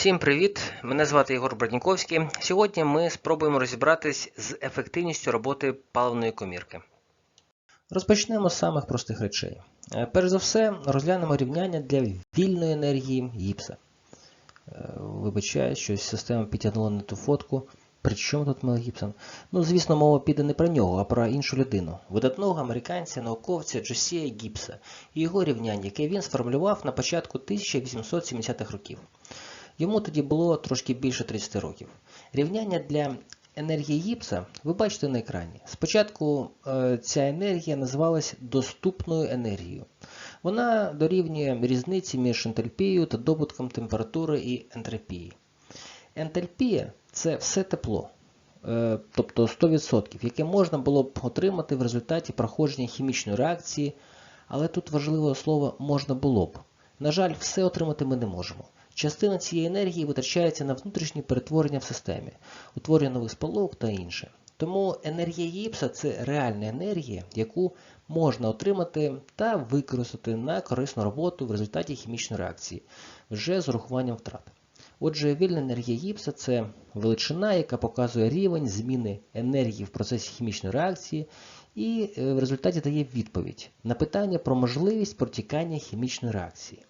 Всім привіт! Мене звати Ігор Бродніковський. Сьогодні ми спробуємо розібратись з ефективністю роботи паливної комірки. Розпочнемо з самих простих речей. Е, Перш за все, розглянемо рівняння для вільної енергії гіпса. Е, Вибачаю, що система підтягнула не ту фотку. При чому тут Мел Гібсон? Ну, звісно, мова піде не про нього, а про іншу людину. Видатного американця, науковця Джосія Гібса і його рівняння, яке він сформулював на початку 1870-х років. Йому тоді було трошки більше 30 років. Рівняння для енергії Гіпса ви бачите на екрані. Спочатку е, ця енергія називалась доступною енергією. Вона дорівнює різниці між ентальпією та добутком температури і ентропії. Ентальпія це все тепло, е, тобто 100%, яке можна було б отримати в результаті проходження хімічної реакції, але тут важливе слово можна було б. На жаль, все отримати ми не можемо. Частина цієї енергії витрачається на внутрішні перетворення в системі, утворення нових сполук та інше. Тому енергія гіпса це реальна енергія, яку можна отримати та використати на корисну роботу в результаті хімічної реакції, вже з урахуванням втрат. Отже, вільна енергія гіпса це величина, яка показує рівень зміни енергії в процесі хімічної реакції, і е, в результаті дає відповідь на питання про можливість протікання хімічної реакції.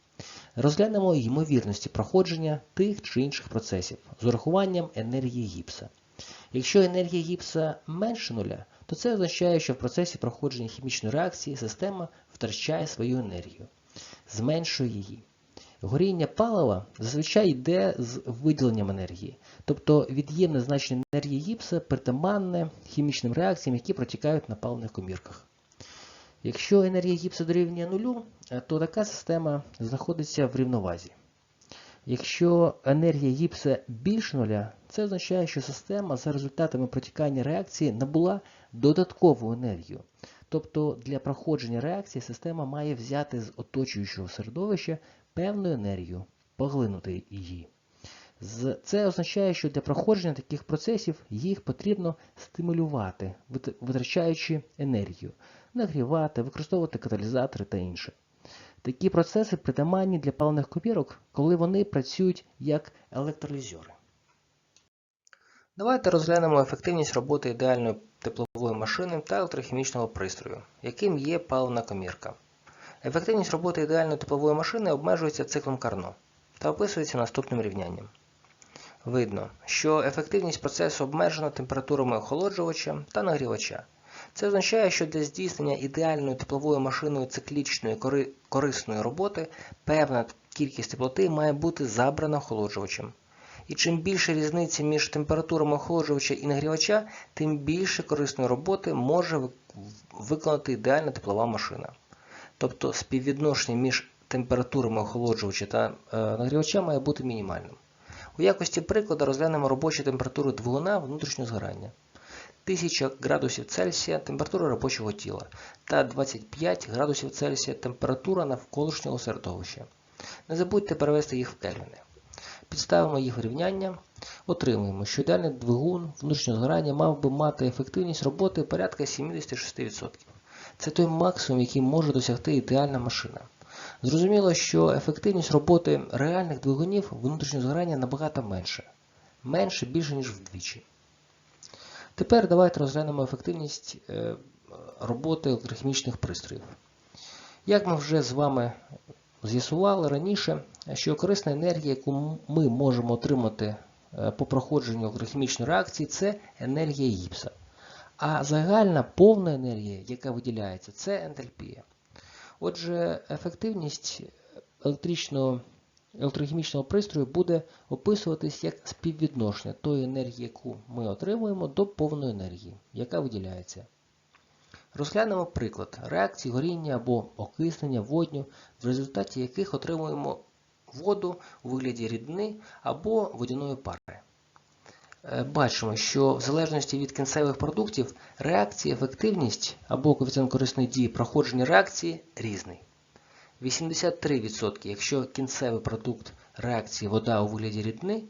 Розглянемо ймовірності проходження тих чи інших процесів з урахуванням енергії гіпса. Якщо енергія гіпса менше нуля, то це означає, що в процесі проходження хімічної реакції система втрачає свою енергію, зменшує її. Горіння палива зазвичай йде з виділенням енергії, тобто від'ємне значення енергії гіпса притаманне хімічним реакціям, які протікають на паливних комірках. Якщо енергія гіпса дорівнює нулю, то така система знаходиться в рівновазі. Якщо енергія гіпса більше нуля, це означає, що система за результатами протікання реакції набула додаткову енергію. Тобто для проходження реакції система має взяти з оточуючого середовища певну енергію, поглинути її. Це означає, що для проходження таких процесів їх потрібно стимулювати, витрачаючи енергію, нагрівати, використовувати каталізатори та інше. Такі процеси притаманні для паливних комірок, коли вони працюють як електролізери. Давайте розглянемо ефективність роботи ідеальної теплової машини та електрохімічного пристрою, яким є паливна комірка. Ефективність роботи ідеальної теплової машини обмежується циклом Карно та описується наступним рівнянням. Видно, що ефективність процесу обмежена температурами охолоджувача та нагрівача. Це означає, що для здійснення ідеальною тепловою машиною циклічної корисної роботи певна кількість теплоти має бути забрана охолоджувачем. І чим більше різниця між температурами охолоджувача і нагрівача, тим більше корисної роботи може виконати ідеальна теплова машина. Тобто співвідношення між температурами охолоджувача та е, нагрівача має бути мінімальним. У якості прикладу розглянемо робочу температуру двигуна внутрішнього згорання. 1000 градусів Цельсія температура робочого тіла та 25 градусів Цельсія температура навколишнього середовища. Не забудьте перевести їх в кельвіни. Підставимо їх в рівняння. Отримуємо, що ідеальний двигун внутрішнього згорання мав би мати ефективність роботи порядка 76%. Це той максимум, який може досягти ідеальна машина. Зрозуміло, що ефективність роботи реальних двигунів внутрішнього згорання набагато менше. Менше більше, ніж вдвічі. Тепер давайте розглянемо ефективність е, роботи електрохімічних пристроїв. Як ми вже з вами з'ясували раніше, що корисна енергія, яку ми можемо отримати е, по проходженню електрохімічної реакції, це енергія гіпса. А загальна повна енергія, яка виділяється, це ентальпія. Отже, ефективність електричного електрохімічного пристрою буде описуватись як співвідношення тої енергії, яку ми отримуємо, до повної енергії, яка виділяється. Розглянемо приклад реакції горіння або окиснення водню, в результаті яких отримуємо воду у вигляді рідини або водяної пари. Е, бачимо, що в залежності від кінцевих продуктів реакція, ефективність або коефіцієнт корисної дії проходження реакції різний. 83%, якщо кінцевий продукт реакції вода у вигляді рідини,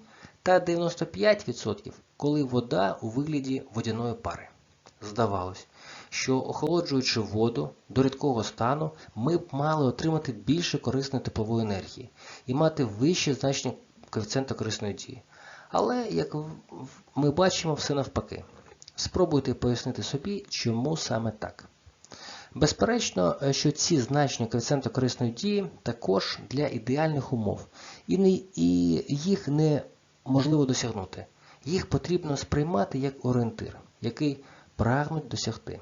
та 95%, коли вода у вигляді водяної пари. Здавалось, що охолоджуючи воду до рідкого стану, ми б мали отримати більше корисної теплової енергії і мати вище значення коефіцієнта корисної дії. Але, як ми бачимо, все навпаки. Спробуйте пояснити собі, чому саме так. Безперечно, е, що ці значення коефіцієнта корисної дії також для ідеальних умов, і, не, і їх неможливо досягнути. Їх потрібно сприймати як орієнтир, який прагнуть досягти.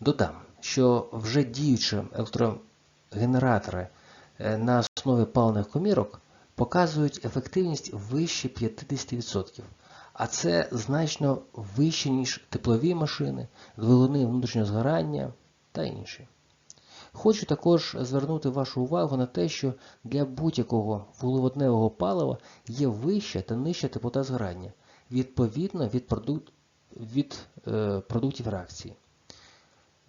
Додам, що вже діючі електрогенератори е, на основі паливних комірок показують ефективність вище 50%, а це значно вище, ніж теплові машини, двигуни внутрішнього згорання та інші. Хочу також звернути вашу увагу на те, що для будь-якого вуглеводневого палива є вища та нижча теплота згорання, відповідно від, продукт, від е, продуктів реакції.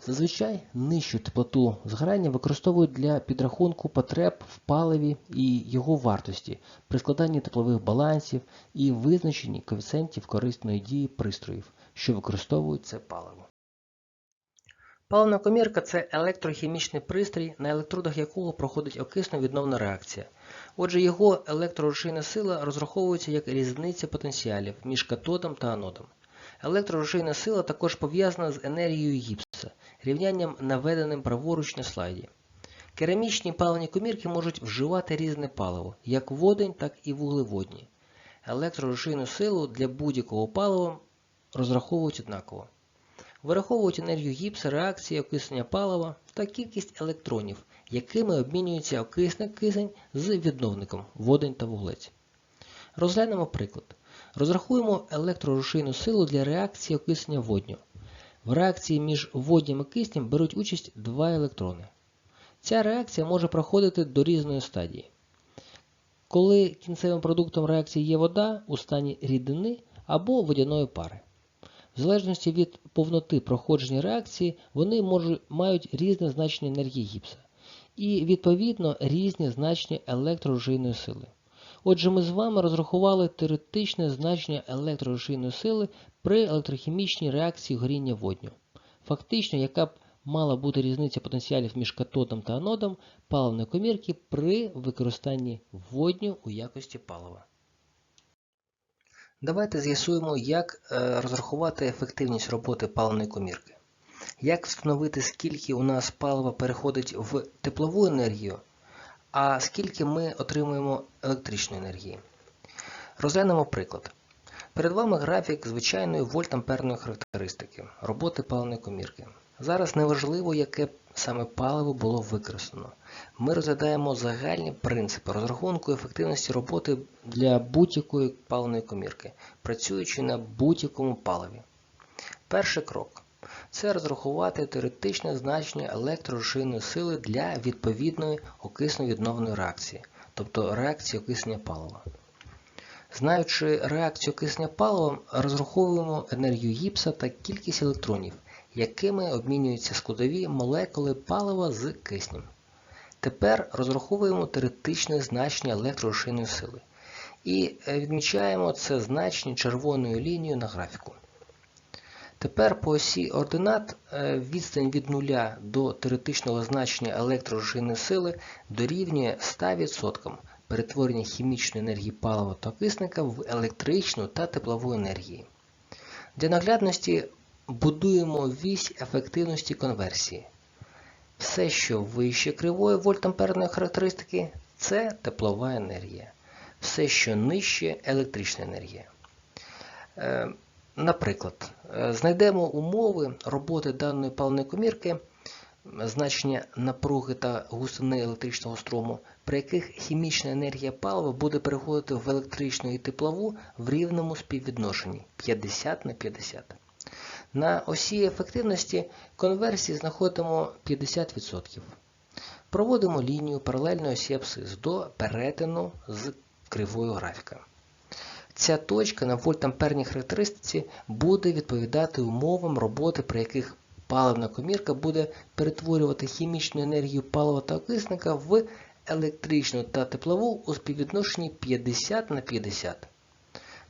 Зазвичай нижчу теплоту згорання використовують для підрахунку потреб в паливі і його вартості при складанні теплових балансів і визначенні коефіцієнтів корисної дії пристроїв, що використовують це паливо. Паливна комірка це електрохімічний пристрій, на електродах якого проходить окисно-відновна реакція. Отже, його електрорушійна сила розраховується як різниця потенціалів між катодом та анодом. Електрорушійна сила також пов'язана з енергією гіпса, рівнянням наведеним праворуч на слайді. Керамічні паливні комірки можуть вживати різне паливо, як водень, так і вуглеводні. Електрорушійну силу для будь-якого палива розраховують однаково. Вираховують енергію гіпса, реакції окислення палива та кількість електронів, якими обмінюється окисник кисень з відновником водень та вуглець. Розглянемо приклад. Розрахуємо електрорушійну силу для реакції окислення водню. В реакції між водням і киснем беруть участь два електрони. Ця реакція може проходити до різної стадії. Коли кінцевим продуктом реакції є вода у стані рідини або водяної пари. В залежності від повноти проходження реакції, вони можуть, мають різне значення енергії гіпса і, відповідно, різні значення електрорушійної сили. Отже, ми з вами розрахували теоретичне значення електрорушійної сили при електрохімічній реакції горіння водню. Фактично, яка б мала бути різниця потенціалів між катодом та анодом паливної комірки при використанні водню у якості палива. Давайте з'ясуємо, як е, розрахувати ефективність роботи паливної комірки. Як встановити, скільки у нас палива переходить в теплову енергію, а скільки ми отримуємо електричної енергії. Розглянемо приклад. Перед вами графік звичайної вольтамперної характеристики роботи паливної комірки. Зараз неважливо, яке саме паливо було використано. Ми розглядаємо загальні принципи розрахунку ефективності роботи для будь-якої паливної комірки, працюючи на будь-якому паливі. Перший крок це розрахувати теоретичне значення електрорушійної сили для відповідної окисно-відновної реакції, тобто реакції окиснення палива. Знаючи реакцію окиснення палива, розраховуємо енергію гіпса та кількість електронів, якими обмінюються складові молекули палива з киснем. Тепер розраховуємо теоретичне значення електрорушійної сили і відмічаємо це значення червоною лінією на графіку. Тепер по осі ординат відстань від нуля до теоретичного значення електрорушійної сили дорівнює 100% перетворення хімічної енергії палива та окисника в електричну та теплову енергії. Для наглядності будуємо вісь ефективності конверсії. Все, що вище кривої вольтамперної характеристики, це теплова енергія. Все, що нижче електрична енергія. Наприклад, знайдемо умови роботи даної паливної комірки, значення напруги та густини електричного струму, при яких хімічна енергія палива буде переходити в електричну і теплову в рівному співвідношенні 50 на 50. На осі ефективності конверсії знаходимо 50%. Проводимо лінію паралельної осі абсцис до перетину з кривою графіка. Ця точка на вольтамперній характеристиці буде відповідати умовам роботи, при яких паливна комірка буде перетворювати хімічну енергію палива та окисника в електричну та теплову у співвідношенні 50 на 50.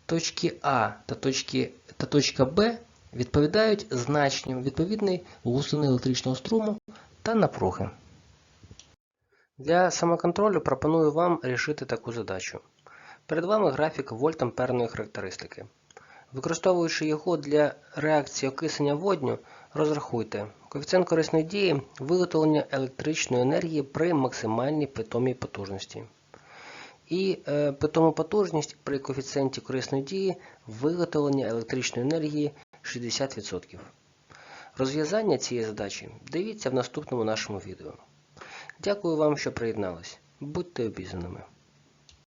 Точки А та, точки, та точка Б відповідають значенням відповідної густини електричного струму та напруги. Для самоконтролю пропоную вам рішити таку задачу. Перед вами графік вольтамперної характеристики. Використовуючи його для реакції окисення водню, розрахуйте коефіцієнт корисної дії виготовлення електричної енергії при максимальній питомій потужності. І е, питому потужність при коефіцієнті корисної дії виготовлення електричної енергії 60%. Розв'язання цієї задачі дивіться в наступному нашому відео. Дякую вам, що приєднались. Будьте обізнаними.